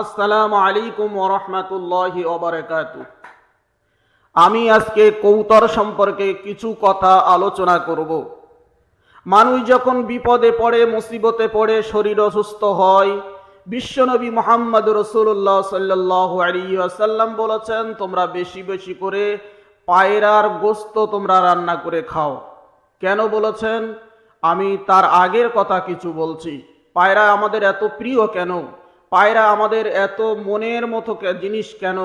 আসসালামু আলাইকুম ওরহমতুল্লাহি ওবরাকাত আমি আজকে কৌতর সম্পর্কে কিছু কথা আলোচনা করব। মানুষ যখন বিপদে পড়ে, মুসিবতে পড়ে, শরীর অসুস্থ হয়, বিশ্বনবী মোহাম্মদ রসুল্লাহ সাল্লাহ আলী আসাল্লাম বলেছেন, তোমরা বেশি বেশি করে পায়রার গোস্ত তোমরা রান্না করে খাও। কেন বলেছেন? আমি তার আগের কথা কিছু বলছি। পায়রা আমাদের এত প্রিয় কেন? পায়রা আমাদের এত মনের মতো জিনিস কেন?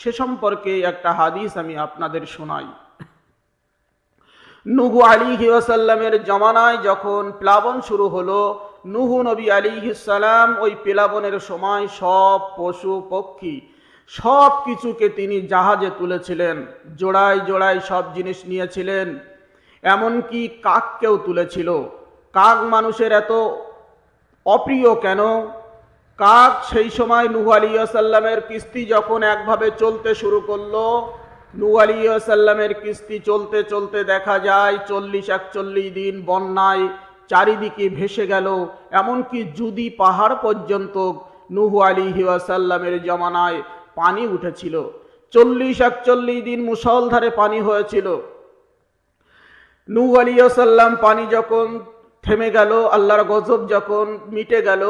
সে সম্পর্কে একটা হাদিস আমি আপনাদের শোনাই। নুহু আলী ওয়াসাল্লামের জমানায় যখন প্লাবন শুরু হলো, নুহু নবী আলী সালাম ওই প্লাবনের সময় সব পশু পক্ষী সব কিছুকে তিনি জাহাজে তুলেছিলেন, জোড়ায় জোড়ায় সব জিনিস নিয়েছিলেন, এমনকি কাককেও তুলেছিল। কাক মানুষের এত অপ্রিয় কেন? কাক সেই সময় নুহ আলিয়াসাল্লামের কিস্তি যখন একভাবে চলতে শুরু করল, নুহ আলিয়াসাল্লামের কিস্তি চলতে চলতে দেখা যায় চল্লিশ একচল্লিশ দিন বন্যায় চারিদিকে ভেসে গেল। এমনকি জুদি পাহাড় পর্যন্ত নুহু আলী ওয়াসাল্লামের জমানায় পানি উঠেছিল। চল্লিশ একচল্লিশ দিন মুসলধারে পানি হয়েছিল। নূহ আলিয়াসাল্লাম পানি যখন থেমে গেল, আল্লাহর গজব যখন মিটে গেল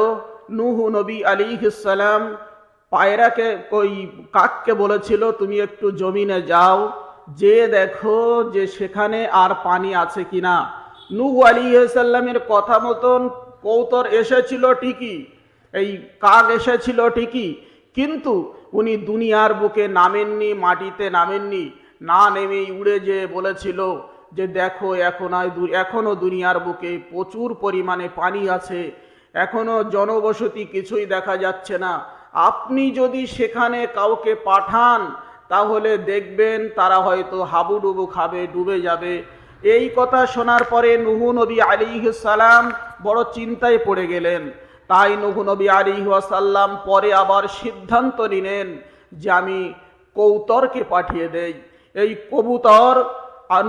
নূহ নবী আলী সালাম পায়রাকে ওই কাককে বলেছিল, তুমি একটু জমিনে যাও, যে দেখো যে সেখানে আর পানি আছে কিনা। নূহ আলী সাল্লামের কথা মতন কৌতর এসেছিল ঠিকই, এই কাক এসেছিল ঠিকই, কিন্তু উনি দুনিয়ার বুকে নামেননি, মাটিতে নামেননি, না নেমেই উড়ে যেয়ে বলেছিল যে, দেখো, এখন আর দু- এখনও দুনিয়ার বুকে প্রচুর পরিমাণে পানি আছে এখনও জনবসতি কিছুই দেখা যাচ্ছে না। আপনি যদি সেখানে কাউকে পাঠান, তাহলে দেখবেন তারা হয়তো হাবুডুবু খাবে, ডুবে যাবে। এই কথা শোনার পরে নুহু নবী সালাম বড় চিন্তায় পড়ে গেলেন। তাই নুহু নবী আলী সাল্লাম পরে আবার সিদ্ধান্ত নিলেন যে আমি কৌতরকে পাঠিয়ে দেই। এই কবুতর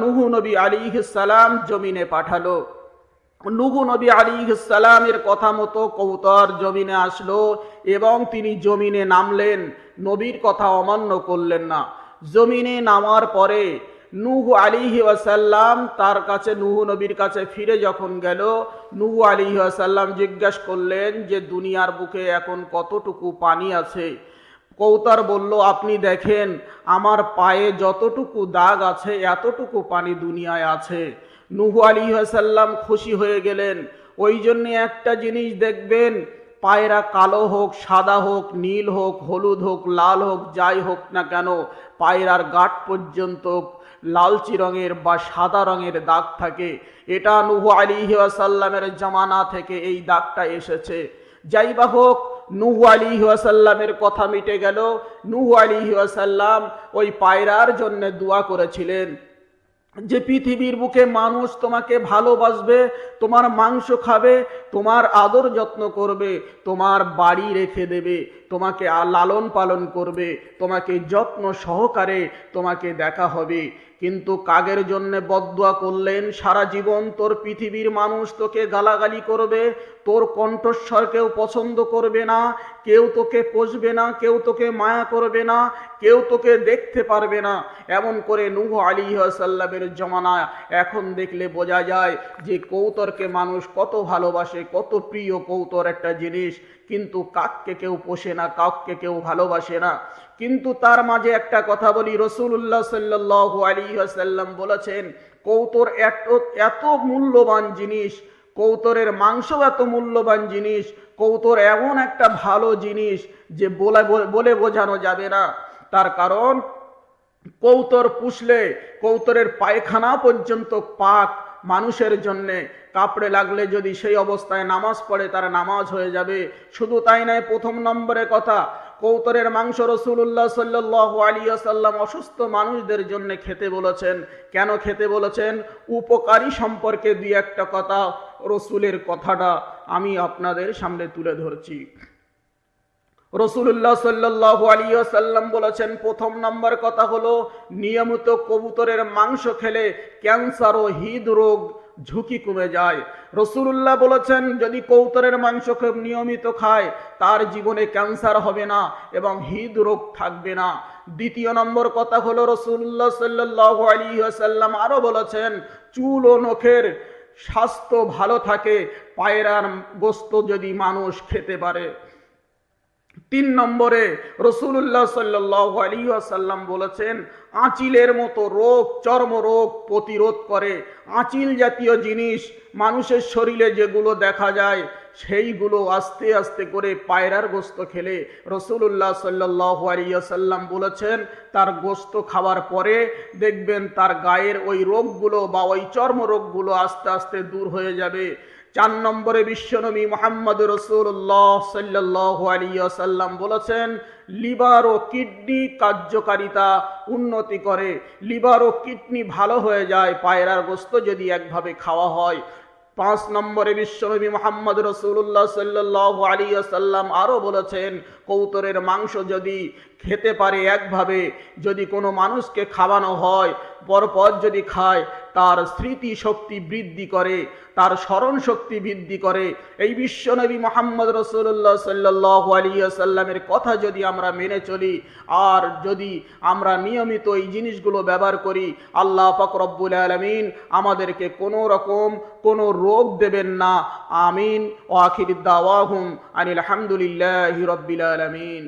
নুহু নবী আলী সালাম জমিনে পাঠালো। নুহু নবী আলী সালামের কথা মতো কবুতর জমিনে আসলো এবং তিনি জমিনে নামলেন, নবীর কথা অমান্য করলেন না। জমিনে নামার পরে নুহু আলিহি ওয়াসাল্লাম তার কাছে, নুহু নবীর কাছে ফিরে যখন গেল, নুহু আলিহি ওয়াসাল্লাম জিজ্ঞাসা করলেন যে, দুনিয়ার বুকে এখন কতটুকু পানি আছে? কৌতার বলল, আপনি দেখেন, আমার পায়ে যতটুকু দাগ আছে, এতটুকু পানি দুনিয়ায় আছে। নুহু আলী সাল্লাম খুশি হয়ে গেলেন। ওই জন্যে একটা জিনিস দেখবেন, পায়রা কালো হোক, সাদা হোক, নীল হোক, হলুদ হোক, লাল হোক, যাই হোক না কেন, পায়রার গাঠ পর্যন্ত লালচি রঙের বা সাদা রঙের দাগ থাকে। এটা নুহু আলী সাল্লামের জামানা থেকে এই দাগটা এসেছে। যাই বা হোক, নুহু আলী ওয়াসাল্লামের কথা মিটে গেল। নুহু আলী ওয়াসাল্লাম ওই পায়রার জন্য দোয়া করেছিলেন। যে পৃথিবীর বুকে মানুষ তোমাকে ভালোবাসবে, তোমার মাংস খাবে, তোমার আদর যত্ন করবে, তোমার বাড়ি রেখে দেবে, তোমাকে লালন পালন করবে, তোমাকে যত্ন সহকারে তোমাকে দেখা হবে। কিন্তু কাগের জন্য বদুয়া করলেন, সারা জীবন তোর পৃথিবীর মানুষ তোকে গালাগালি করবে, তোর কণ্ঠস্বর কেউ পছন্দ করবে না, কেউ তোকে পোষবে না, কেউ তোকে মায়া করবে না, কেউ তোকে দেখতে পারবে না। এমন করে নুহ আলী সাল্লামের জমানা এখন দেখলে বোঝা যায় যে কৌতরকে মানুষ কত ভালোবাসে, কত প্রিয় কৌতর একটা জিনিস, কিন্তু কাককে কেউ পোষে না, কাককে কেউ ভালোবাসে না। কিন্তু তার মাঝে একটা কথা বলি রসুল্লাহ সাল্লাহ আলী সাল্লাম বলেছেন, কৌতর এত এত মূল্যবান জিনিস, কৌতরের মাংস এত মূল্যবান জিনিস, কৌতর এমন একটা ভালো জিনিস যে বলে বলে বোঝানো যাবে না। তার কারণ, কৌতর পুষলে কৌতরের পায়খানা পর্যন্ত পাক মানুষের জন্যে। কাপড়ে লাগলে যদি সেই অবস্থায় নামাজ পড়ে, তার নামাজ হয়ে যাবে। শুধু তাই নয়, প্রথম নম্বরে কথা কৌতরের মাংস রসুল্লাহ সাল্লাহ আলিয়াসাল্লাম অসুস্থ মানুষদের জন্য খেতে বলেছেন। কেন খেতে বলেছেন? উপকারী সম্পর্কে দুই একটা কথা, রসুলের কথাটা আমি আপনাদের সামনে তুলে ধরছি। রসুল্লাহ সাল্লাহ আলিয়াসাল্লাম বলেছেন, প্রথম নম্বর কথা হলো, নিয়মিত কবুতরের মাংস খেলে ক্যান্সার ও হৃদরোগ ঝুঁকি কমে যায়। রসুল্লাহ বলেছেন, যদি কৌতরের মাংস নিয়মিত খায়, তার জীবনে ক্যান্সার হবে না এবং হৃদরোগ থাকবে না। দ্বিতীয় নম্বর কথা হলো রসুল্লাহ সাল্লাহ আলী আসাল্লাম আরও বলেছেন, চুল ও নখের স্বাস্থ্য ভালো থাকে, পায়রার গোস্ত যদি মানুষ খেতে পারে। তিন নম্বরে রসুল্লাহ সাল্লাহ আসাল্লাম বলেছেন, আঁচিলের মতো রোগ চর্মরোগ প্রতিরোধ করে। আঁচিল জাতীয় জিনিস মানুষের শরীরে যেগুলো দেখা যায়, সেইগুলো আস্তে আস্তে করে পায়রার গোস্ত খেলে। রসুল্লাহ সাল্লাহ আলিয়াসাল্লাম বলেছেন, তার গোস্ত খাওয়ার পরে দেখবেন তার গায়ের ওই রোগগুলো বা ওই চর্মরোগগুলো আস্তে আস্তে দূর হয়ে যাবে। চার নম্বরে বিশ্বনবী মোহাম্মদ রসুল্লাহ সাল্লাহ আলিয়াসাল্লাম বলেছেন, লিভার ও কিডনি কার্যকারিতা উন্নতি করে। লিভার ও কিডনি ভালো হয়ে যায় পায়রার গোস্ত যদি একভাবে খাওয়া হয়। পাঁচ নম্বরে বিশ্বনবী মোহাম্মদ রসুল্লাহ সাল্লাহ আলী সাল্লাম আরও বলেছেন, কৌতরের মাংস যদি খেতে পারে একভাবে, যদি কোনো মানুষকে খাওয়ানো হয়, পরপর যদি খায় তার স্মৃতি শক্তি বৃদ্ধি করে, তার স্মরণ শক্তি বৃদ্ধি করে। এই বিশ্বনবী মোহাম্মদ রসুল্লাহ সাল্লাহ আলিয়াল্লামের কথা যদি আমরা মেনে চলি, আর যদি আমরা নিয়মিত এই জিনিসগুলো ব্যবহার করি, আল্লাহ ফকরব্বুল আলমিন আমাদেরকে কোনো রকম কোনো রোগ দেবেন না। আমিন। ও আখির দাওয়াহুম আনিল আলহামদুলিল্লাহ রব্বিল আলমিন।